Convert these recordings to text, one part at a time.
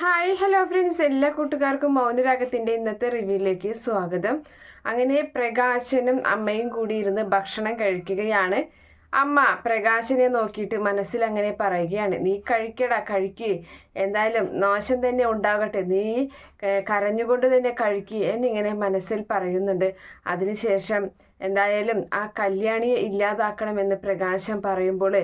Hi hello friends എല്ലാ കൂട്ടുകാർക്കും മൗനരാഗത്തിന്റെ ഇന്നത്തെ റിവ്യൂയിലേക്ക് സ്വാഗതം. അങ്ങനെ പ്രകാശനും അമ്മയും കൂടി ഇരുന്ന് ഭക്ഷണം കഴിക്കുകയാണ്. അമ്മ പ്രകാശനെ നോക്കിയിട്ട് മനസ്സിൽ അങ്ങനെ പറയുകയാണ്. നീ കഴിക്കടാ കഴിക്ക്. എന്തായാലും നാശം തന്നെ ഉണ്ടാകട്ടെ. നീ കരഞ്ഞുകൊണ്ട് തന്നെ കഴിക്ക് എന്നിങ്ങനെ മനസ്സിൽ പറയുന്നുണ്ട്. അതിനുശേഷം എന്തായാലും ആ കല്യാണിയെ ഇല്ലാതാക്കണമെന്ന് പ്രകാശം പറയുമ്പോൾ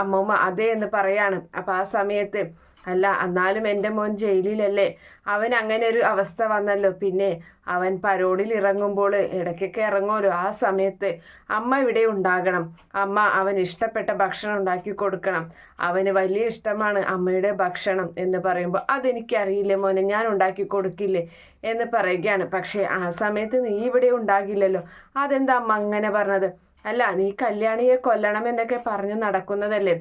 അമ്മമ്മ അതെ എന്ന് പറയാണ്. അപ്പം ആ സമയത്ത് അല്ല എന്നാലും എന്റെ മോൻ ജയിലിലല്ലേ? അവൻ അങ്ങനെ ഒരു അവസ്ഥ വന്നല്ലോ. പിന്നെ അവൻ പരോടിൽ ഇറങ്ങുമ്പോൾ ഇടയ്ക്കൊക്കെ ഇറങ്ങുമല്ലോ. ആ സമയത്ത് അമ്മ ഇവിടെ ഉണ്ടാകണം. അമ്മ അവൻ ഇഷ്ടപ്പെട്ട ഭക്ഷണം ഉണ്ടാക്കി കൊടുക്കണം. അവന് വലിയ ഇഷ്ടമാണ് അമ്മയുടെ ഭക്ഷണം എന്ന് പറയുമ്പോൾ അതെനിക്കറിയില്ല മോനെ ഞാൻ ഉണ്ടാക്കി കൊടുക്കില്ലേ? എന്ന് പറയുകയാണ്. പക്ഷേ ആ സമയത്ത് നീ ഇവിടെ ഉണ്ടാകില്ലല്ലോ അതെന്താ അമ്മ അങ്ങനെ പറഞ്ഞത്? അല്ല നീ കല്യാണിയെ കൊല്ലണം എന്നൊക്കെ പറഞ്ഞു നടക്കുന്നതല്ലേ?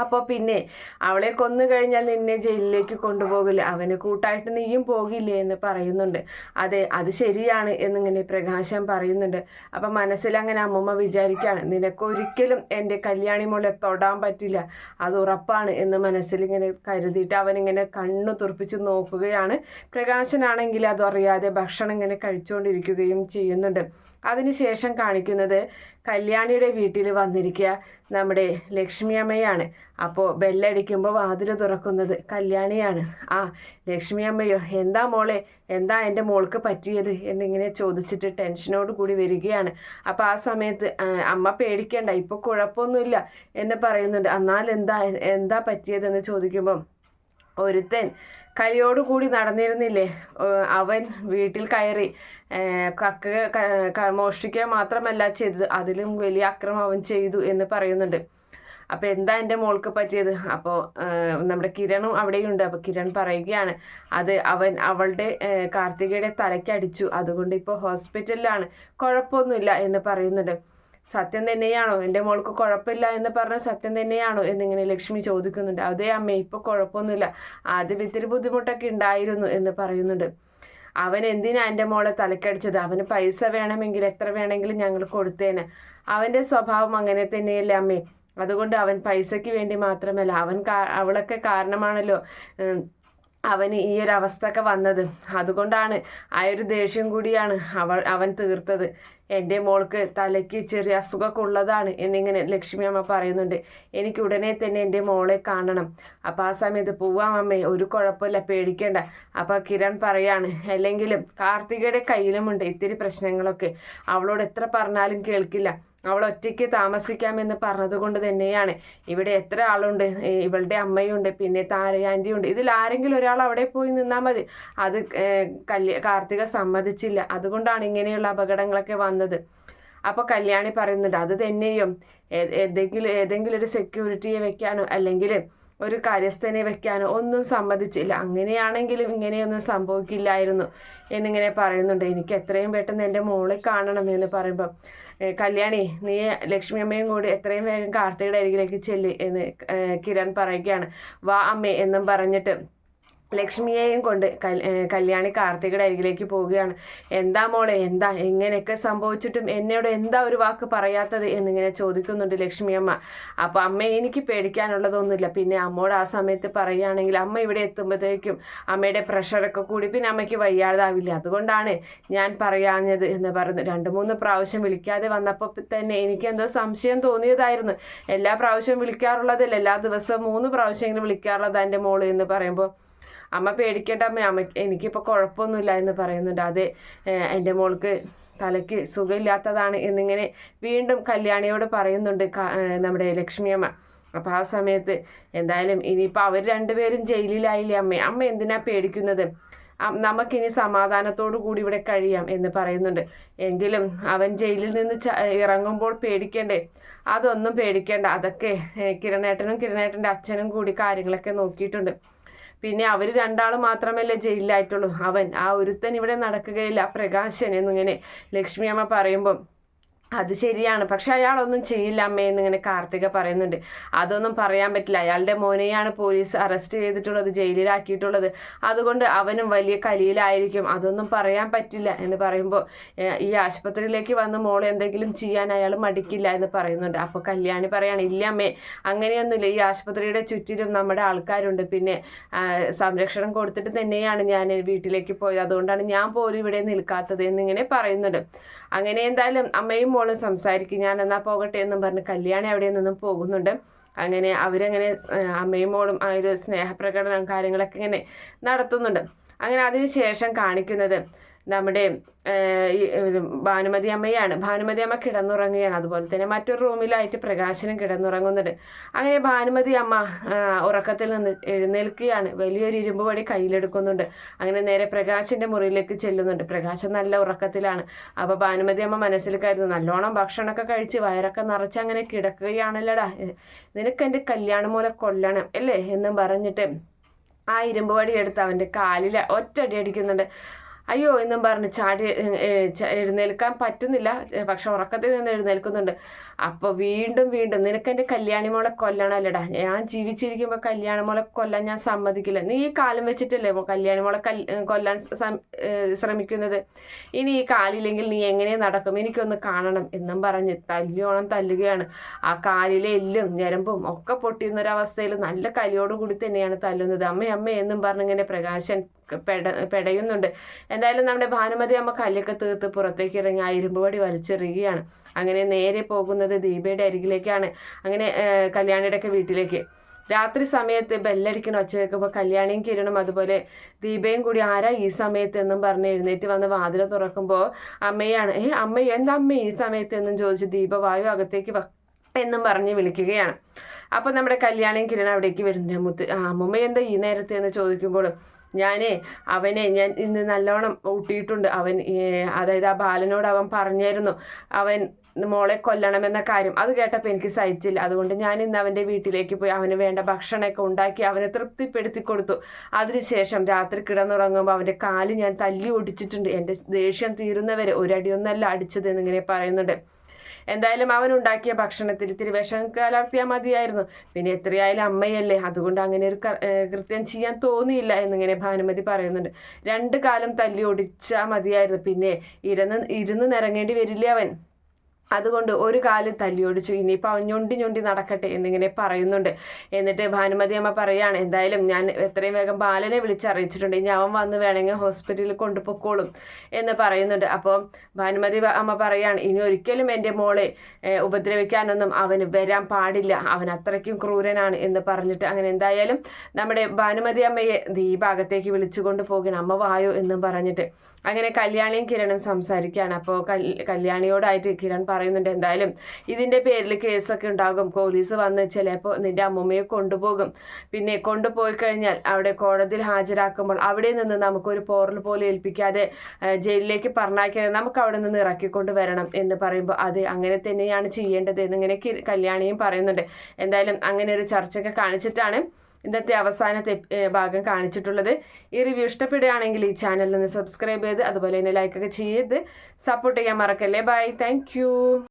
അപ്പോൾ പിന്നെ അവളെ കൊന്നു കഴിഞ്ഞാൽ നിന്നെ ജയിലിലേക്ക് കൊണ്ടുപോകില്ല. അവന് കൂട്ടായിട്ട് നീയും പോകില്ലേ എന്ന് പറയുന്നുണ്ട്. അതെ അത് ശരിയാണ് എന്നിങ്ങനെ പ്രകാശം പറയുന്നുണ്ട്. അപ്പം മനസ്സിൽ അങ്ങനെ അമ്മമ്മ വിചാരിക്കുകയാണ് നിനക്കൊരിക്കലും എന്റെ കല്യാണി മോളെ തൊടാൻ പറ്റില്ല. അത് ഉറപ്പാണ് എന്ന് മനസ്സിൽ ഇങ്ങനെ കരുതിയിട്ട് അവനിങ്ങനെ കണ്ണു തുറപ്പിച്ച് നോക്കുകയാണ്. പ്രകാശനാണെങ്കിൽ അതറിയാതെ ഭക്ഷണം ഇങ്ങനെ കഴിച്ചുകൊണ്ടിരിക്കുകയും ചെയ്യുന്നുണ്ട്. അതിനുശേഷം കാണിക്കുന്നത് കല്യാണിയുടെ വീട്ടിൽ വന്നിരിക്കുക നമ്മുടെ ലക്ഷ്മി അമ്മയാണ് അപ്പോൾ ബെല്ലടിക്കുമ്പോൾ വാതിൽ തുറക്കുന്നത് കല്യാണിയാണ്. ആ ലക്ഷ്മി അമ്മയോ എന്താ മോളെ? എന്താ എന്റെ മോൾക്ക് പറ്റിയത്? എന്നിങ്ങനെ ചോദിച്ചിട്ട് ടെൻഷനോട് കൂടി വരികയാണ്. അപ്പോൾ ആ സമയത്ത് അമ്മ പേടിക്കേണ്ട ഇപ്പോൾ കുഴപ്പമൊന്നുമില്ല എന്ന് പറയുന്നുണ്ട്. എന്നാൽ എന്താ എന്താ പറ്റിയതെന്ന് ചോദിക്കുമ്പം ഒരുത്തൻ കലിയോടുകൂടി നടന്നിരുന്നില്ലേ? അവൻ വീട്ടിൽ കയറി. കക്ക മോഷ്ടിക്കുക മാത്രമല്ല ചെയ്തത്. അതിലും വലിയ അക്രമം അവൻ ചെയ്തു എന്ന് പറയുന്നുണ്ട്. അപ്പോൾ എന്താ എന്റെ മോൾക്ക് പറ്റിയത്? അപ്പോൾ നമ്മുടെ കിരണും അവിടെയുണ്ട്. അപ്പോൾ കിരൺ പറയുകയാണ് അത് അവൻ അവളുടെ കാർത്തികയുടെ തലയ്ക്ക് അടിച്ചു. അതുകൊണ്ട് ഇപ്പോൾ ഹോസ്പിറ്റലിലാണ്. കുഴപ്പമൊന്നുമില്ല എന്ന് പറയുന്നുണ്ട്. സത്യം തന്നെയാണോ? എന്റെ മോൾക്ക് കുഴപ്പമില്ല എന്ന് പറഞ്ഞ സത്യം തന്നെയാണോ? എന്നിങ്ങനെ ലക്ഷ്മി ചോദിക്കുന്നുണ്ട്. അതേ അമ്മ ഇപ്പോൾ കുഴപ്പമൊന്നുമില്ല. ആദ്യം ഇത്തിരി ബുദ്ധിമുട്ടൊക്കെ ഉണ്ടായിരുന്നു എന്ന് പറയുന്നുണ്ട്. അവൻ എന്തിനാ എന്റെ മോളെ തലക്കടിച്ചത്? അവന് പൈസ വേണമെങ്കിൽ എത്ര വേണമെങ്കിലും ഞങ്ങൾ കൊടുത്തേന്. അവന്റെ സ്വഭാവം അങ്ങനെ തന്നെയല്ലേ അമ്മേ. അതുകൊണ്ട് അവൻ പൈസയ്ക്ക് വേണ്ടി മാത്രമല്ല. അവൻ അവളൊക്കെ കാരണമാണല്ലോ അവന് ഈ ഒരു അവസ്ഥ ഒക്കെ വന്നത്. അതുകൊണ്ടാണ് ആ ഒരു ദേഷ്യം കൂടിയാണ് അവൾ അവൻ തീർത്തത്. എന്റെ മോൾക്ക് തലയ്ക്ക് ചെറിയ അസുഖമൊക്കെ ഉള്ളതാണ് എന്നിങ്ങനെ ലക്ഷ്മി അമ്മ പറയുന്നുണ്ട്. എനിക്ക് ഉടനെ തന്നെ എന്റെ മോളെ കാണണം. അപ്പോൾ ആ സമയത്ത് പോവാം അമ്മേ ഒരു കുഴപ്പമില്ല പേടിക്കേണ്ട. അപ്പോൾ കിരൺ പറയാണ് അല്ലെങ്കിലും കാർത്തികയുടെ കയ്യിലുമുണ്ട് ഇത്തിരി പ്രശ്നങ്ങളൊക്കെ. അവളോട് എത്ര പറഞ്ഞാലും കേൾക്കില്ല. അവൾ ഒറ്റയ്ക്ക് താമസിക്കാമെന്ന് പറഞ്ഞതുകൊണ്ട് തന്നെയാണ്. ഇവിടെ എത്ര ആളുണ്ട് ഇവളുടെ അമ്മയുണ്ട് പിന്നെ താരയാന്റിയുണ്ട് ഇതിൽ ആരെങ്കിലും ഒരാൾ അവിടെ പോയി നിന്നാൽ മതി. അത് കല്യ കാർത്തിക സമ്മതിച്ചില്ല. അതുകൊണ്ടാണ് ഇങ്ങനെയുള്ള അപകടങ്ങളൊക്കെ വന്നത്. അപ്പോൾ കല്യാണി പറയുന്നുണ്ട് അത് തന്നെയും. ഏതെങ്കിലും ഏതെങ്കിലും ഒരു സെക്യൂരിറ്റിയെ വെക്കാനോ അല്ലെങ്കിൽ ഒരു കാര്യസ്ഥനെ വെക്കാനോ ഒന്നും സമ്മതിച്ചില്ല. അങ്ങനെയാണെങ്കിലും ഇങ്ങനെയൊന്നും സംഭവിക്കില്ലായിരുന്നു എന്നിങ്ങനെ പറയുന്നുണ്ട്. എനിക്ക് എത്രയും പെട്ടെന്ന് എന്റെ മോളെ കാണണം എന്ന് പറയുമ്പം കല്യാണി നീ ലക്ഷ്മി അമ്മയും കൂടി എത്രയും വേഗം കാർത്തികയുടെ അരികിലേക്ക് ചെല്ല് എന്ന് കിരൺ പറയുകയാണ്. വാ അമ്മേ എന്നും പറഞ്ഞിട്ട് ലക്ഷ്മിയെയും കൊണ്ട് കല്യാണി കാർത്തികയുടെ അരികിലേക്ക് പോവുകയാണ്. എന്താ മോളെ എന്താ എങ്ങനെയൊക്കെ സംഭവിച്ചിട്ടും എന്നോട് എന്താ ഒരു വാക്ക് പറയാത്തത് എന്നിങ്ങനെ ചോദിക്കുന്നുണ്ട് ലക്ഷ്മിയമ്മ അമ്മ. അപ്പോൾ അമ്മ എനിക്ക് പേടിക്കാനുള്ളതൊന്നുമില്ല. പിന്നെ അമ്മോട് ആ സമയത്ത് പറയുകയാണെങ്കിൽ അമ്മ ഇവിടെ എത്തുമ്പോഴത്തേക്കും അമ്മയുടെ പ്രഷറൊക്കെ കൂടി പിന്നെ അമ്മയ്ക്ക് വയ്യാതാവില്ല. അതുകൊണ്ടാണ് ഞാൻ പറയാഞ്ഞത് എന്ന് പറഞ്ഞു രണ്ട് മൂന്ന് പ്രാവശ്യം വിളിക്കാതെ വന്നപ്പോൾ തന്നെ എനിക്ക് എന്തോ സംശയം തോന്നിയതായിരുന്നു. എല്ലാ പ്രാവശ്യവും വിളിക്കാറുള്ളതല്ല. എല്ലാ ദിവസവും മൂന്ന് പ്രാവശ്യമെങ്കിലും വിളിക്കാറുള്ളത് എന്റെ മോൾ എന്ന് പറയുമ്പോൾ. അമ്മ പേടിക്കേണ്ട അമ്മ. അമ്മ എനിക്കിപ്പോൾ കുഴപ്പമൊന്നുമില്ല എന്ന് പറയുന്നുണ്ട്. അതെ എന്റെ മോൾക്ക് തലയ്ക്ക് സുഖമില്ലാത്തതാണ് എന്നിങ്ങനെ വീണ്ടും കല്യാണിയോട് പറയുന്നുണ്ട് നമ്മുടെ ലക്ഷ്മിയമ്മ അപ്പോൾ ആ സമയത്ത് എന്തായാലും ഇനിയിപ്പോൾ അവർ രണ്ടുപേരും ജയിലിലായില്ലേ അമ്മ? അമ്മ എന്തിനാ പേടിക്കുന്നത്? നമുക്കിനി സമാധാനത്തോടു കൂടി ഇവിടെ കഴിയാം എന്ന് പറയുന്നുണ്ട്. എങ്കിലും അവൻ ജയിലിൽ നിന്ന് ഇറങ്ങുമ്പോൾ പേടിക്കണ്ടേ? അതൊന്നും പേടിക്കേണ്ട. അതൊക്കെ കിരണേട്ടനും കിരണേട്ടന്റെ അച്ഛനും കൂടി കാര്യങ്ങളൊക്കെ നോക്കിയിട്ടുണ്ട്. പിന്നെ അവർ രണ്ടാൾ മാത്രമല്ലേ ജയിലിലായിട്ടുള്ളൂ. അവൻ ആ ഒരുത്തൻ ഇവിടെ നടക്കുകയില്ല. പ്രകാശൻ എന്നിങ്ങനെ ലക്ഷ്മിയമ്മ പറയുമ്പം അത് ശരിയാണ്. പക്ഷെ അയാളൊന്നും ചെയ്യില്ല അമ്മേ എന്നിങ്ങനെ കാർത്തിക പറയുന്നുണ്ട്. അതൊന്നും പറയാൻ പറ്റില്ല. അയാളുടെ മോനെയാണ് പോലീസ് അറസ്റ്റ് ചെയ്തിട്ടുള്ളത് ജയിലിലാക്കിയിട്ടുള്ളത്. അതുകൊണ്ട് അവനും വലിയ കലിയിലായിരിക്കും. അതൊന്നും പറയാൻ പറ്റില്ല എന്ന് പറയുമ്പോൾ ഈ ആശുപത്രിയിലേക്ക് വന്ന് മോൾ എന്തെങ്കിലും ചെയ്യാൻ അയാൾ മടിക്കില്ല എന്ന് പറയുന്നുണ്ട്. അപ്പോൾ കല്യാണി പറയാണ് ഇല്ല അമ്മേ അങ്ങനെയൊന്നുമില്ല. ഈ ആശുപത്രിയുടെ ചുറ്റിലും നമ്മുടെ ആൾക്കാരുണ്ട്. പിന്നെ സംരക്ഷണം കൊടുത്തിട്ട് തന്നെയാണ് ഞാൻ വീട്ടിലേക്ക് പോയത്. അതുകൊണ്ടാണ് ഞാൻ പോലും ഇവിടെ നിൽക്കാത്തത് എന്നിങ്ങനെ പറയുന്നുണ്ട്. അങ്ങനെ എന്തായാലും അമ്മയും മോളും സംസാരിക്കും. ഞാൻ എന്നാ പോകട്ടെ എന്നും പറഞ്ഞ് കല്യാണി അവിടെ നിന്നും പോകുന്നുണ്ട്. അങ്ങനെ അവരങ്ങനെ അമ്മയും മോളും ആ ഒരു സ്നേഹപ്രകടനം കാര്യങ്ങളൊക്കെ ഇങ്ങനെ നടത്തുന്നുണ്ട്. അങ്ങനെ അതിന് ശേഷം കാണിക്കുന്നത് നമ്മുടെ ഭാനുമതി അമ്മയാണ്. ഭാനുമതി അമ്മ കിടന്നുറങ്ങുകയാണ്. അതുപോലെ തന്നെ മറ്റൊരു റൂമിലായിട്ട് പ്രകാശനും കിടന്നുറങ്ങുന്നുണ്ട്. അങ്ങനെ ഭാനുമതി അമ്മ ഉറക്കത്തിൽ നിന്ന് എഴുന്നേൽക്കുകയാണ്. വലിയൊരു ഇരുമ്പ് പടി കയ്യിലെടുക്കുന്നുണ്ട്. അങ്ങനെ നേരെ പ്രകാശിന്റെ മുറിയിലേക്ക് ചെല്ലുന്നുണ്ട്. പ്രകാശം നല്ല ഉറക്കത്തിലാണ്. അപ്പോൾ ഭാനുമതി അമ്മ മനസ്സിൽ കരുതുന്നു നല്ലോണം ഭക്ഷണമൊക്കെ കഴിച്ച് വയറൊക്കെ നിറച്ച് അങ്ങനെ കിടക്കുകയാണല്ലടാ. നിനക്ക് എന്റെ കല്യാണം മൂലം കൊല്ലണം അല്ലേ? എന്നും പറഞ്ഞിട്ട് ആ ഇരുമ്പ് വടി എടുത്ത് അവന്റെ കാലിൽ ഒറ്റടി അടിക്കുന്നുണ്ട്. അയ്യോ എന്നും പറഞ്ഞ് ചാടി എഴുന്നേൽക്കാൻ പറ്റുന്നില്ല. പക്ഷെ ഉറക്കത്തിൽ നിന്ന് എഴുന്നേൽക്കുന്നുണ്ട്. അപ്പോൾ വീണ്ടും വീണ്ടും നിനക്ക് എന്റെ കല്യാണിമോളെ കൊല്ലണമല്ലടാ ഞാൻ ജീവിച്ചിരിക്കുമ്പോൾ കല്യാണിമോളെ കൊല്ലാൻ ഞാൻ സമ്മതിക്കില്ല. നീ ഈ കാലം വെച്ചിട്ടല്ലേ കല്യാണി മോളെ കൊല്ലാൻ ശ്രമിക്കുന്നത്? ഇനി ഈ കാലില്ലെങ്കിൽ നീ എങ്ങനെ നടക്കും? എനിക്കൊന്ന് കാണണം എന്നും പറഞ്ഞ് തല്ലിയോണം തല്ലുകയാണ്. ആ കാലിലെ എല്ലും ഞരമ്പും ഒക്കെ പൊട്ടിയുന്നൊരവസ്ഥയിൽ നല്ല കലിയോടുകൂടി തന്നെയാണ് തല്ലുന്നത്. അമ്മ അമ്മ എന്നും പറഞ്ഞിങ്ങനെ പ്രകാശൻ പെട പെടയുന്നുണ്ട്. എന്തായാലും നമ്മുടെ ഭാനുമതി അമ്മ കല്ലൊക്കെ തീർത്ത് പുറത്തേക്ക് ഇറങ്ങി ആ ഇരുമ്പുപടി വലിച്ചെറിയുകയാണ്. അങ്ങനെ നേരെ പോകുന്നത് ദീപയുടെ അരികിലേക്കാണ്. അങ്ങനെ കല്യാണിയുടെ ഒക്കെ വീട്ടിലേക്ക്. രാത്രി സമയത്ത് ബെല്ലടിക്കണ ഒച്ച കേൾക്കുമ്പോൾ കല്യാണിയും കിരണും അതുപോലെ ദീപയും കൂടി ആരാ ഈ സമയത്ത് എന്നും പറഞ്ഞ് എഴുന്നേറ്റ് വന്ന് വാതിൽ തുറക്കുമ്പോൾ അമ്മയാണ്. ഏ അമ്മ എന്താ അമ്മ ഈ സമയത്ത് എന്നും ചോദിച്ച് ദീപ വായു അകത്തേക്ക് എന്നും പറഞ്ഞ് വിളിക്കുകയാണ്. അപ്പോൾ നമ്മുടെ കല്യാണം കിരൺ അവിടേക്ക് വരുന്ന മുത്ത് അമ്മമ്മ എന്താ ഈ നേരത്തെ എന്ന് ചോദിക്കുമ്പോൾ ഞാനെ അവനെ ഞാൻ ഇന്ന് നല്ലോണം ഊട്ടിയിട്ടുണ്ട്. അവൻ അതായത് ആ ബാലനോട് അവൻ പറഞ്ഞായിരുന്നു അവൻ മോളെ കൊല്ലണമെന്ന കാര്യം. അത് കേട്ടപ്പോൾ എനിക്ക് സഹിച്ചില്ല. അതുകൊണ്ട് ഞാൻ ഇന്ന് അവന്റെ വീട്ടിലേക്ക് പോയി അവന് വേണ്ട ഭക്ഷണമൊക്കെ ഉണ്ടാക്കി അവനെ തൃപ്തിപ്പെടുത്തി കൊടുത്തു. അതിനുശേഷം രാത്രി കിടന്നുറങ്ങുമ്പോൾ അവന്റെ കാൽ ഞാൻ തല്ലി ഓടിച്ചിട്ടുണ്ട് എന്റെ ദേഷ്യം തീരുന്നവരെ ഒരടിയൊന്നല്ല അടിച്ചത് എന്നിങ്ങനെ പറയുന്നുണ്ട്. എന്തായാലും അവൻ ഉണ്ടാക്കിയ ഭക്ഷണത്തിൽ ഇത്തിരി വിഷം കലർത്തിയാൽ മതിയായിരുന്നു. പിന്നെ എത്രയായാലും അമ്മയല്ലേ അതുകൊണ്ട് അങ്ങനെ ഒരു കൃത്യം ചെയ്യാൻ തോന്നിയില്ല എന്നിങ്ങനെ ഭാനുമതി പറയുന്നുണ്ട്. രണ്ട് കാലം തല്ലി ഒടിച്ചാൽ മതിയായിരുന്നു. പിന്നെ ഇരുന്ന് ഇരുന്ന് നിറങ്ങേണ്ടി വരില്ലേ അവൻ? അതുകൊണ്ട് ഒരു കാലം തല്ലിയോടിച്ചു. ഇനിയിപ്പോൾ അവൻ ഞൊണ്ടി ഞൊണ്ടി നടക്കട്ടെ എന്നിങ്ങനെ പറയുന്നുണ്ട്. എന്നിട്ട് ഭാനുമതി അമ്മ പറയാണ് എന്തായാലും ഞാൻ എത്രയും വേഗം ബാലനെ വിളിച്ചറിയിച്ചിട്ടുണ്ട്. ഇനി അവൻ വന്ന് വേണമെങ്കിൽ ഹോസ്പിറ്റലിൽ കൊണ്ടുപോയിക്കോളും എന്ന് പറയുന്നുണ്ട്. അപ്പോൾ ഭാനുമതി അമ്മ പറയാണ് ഇനി ഒരിക്കലും എന്റെ മോളെ ഉപദ്രവിക്കാനൊന്നും അവന് വരാൻ പാടില്ല. അവൻ അത്രയ്ക്കും ക്രൂരനാണ് എന്ന് പറഞ്ഞിട്ട് അങ്ങനെ എന്തായാലും നമ്മുടെ ഭാനുമതി അമ്മയെ ദീപാകത്തേക്ക് വിളിച്ചുകൊണ്ട് പോകണം അമ്മ വായോ എന്നും പറഞ്ഞിട്ട് അങ്ങനെ കല്യാണിയും കിരണും സംസാരിക്കുകയാണ്. അപ്പോൾ കല്യാണിയോടായിട്ട് കിരൺ പറയുന്നുണ്ട്. എന്തായാലും ഇതിന്റെ പേരിൽ കേസൊക്കെ ഉണ്ടാകും. പോലീസ് വന്ന് ചിലപ്പോൾ നിന്റെ അമ്മമ്മയെ കൊണ്ടുപോകും. പിന്നെ കൊണ്ടുപോയി കഴിഞ്ഞാൽ അവിടെ കോടതിയിൽ ഹാജരാക്കുമ്പോൾ അവിടെ നിന്ന് നമുക്കൊരു പോറൽ പോലെ ഏൽപ്പിക്കാതെ ജയിലിലേക്ക് പറഞ്ഞാക്കിയത് നമുക്ക് അവിടെ നിന്ന് ഇറക്കിക്കൊണ്ട് വരണം എന്ന് പറയുമ്പോൾ അത് അങ്ങനെ തന്നെയാണ് ചെയ്യേണ്ടത് എന്നിങ്ങനെ കല്യാണിയും പറയുന്നുണ്ട്. എന്തായാലും അങ്ങനെ ഒരു ചർച്ചയൊക്കെ കാണിച്ചിട്ടാണ് ഇന്നത്തെ അവസാനത്തെ ഭാഗം കാണിച്ചിട്ടുള്ളത്. ഈ റിവ്യൂ ഇഷ്ടപ്പെടുകയാണെങ്കിൽ ഈ ചാനലിൽ നിന്ന് സബ്സ്ക്രൈബ് ചെയ്ത് അതുപോലെ തന്നെ ലൈക്കൊക്കെ ചെയ്ത് സപ്പോർട്ട് ചെയ്യാൻ മറക്കല്ലേ? Bye thank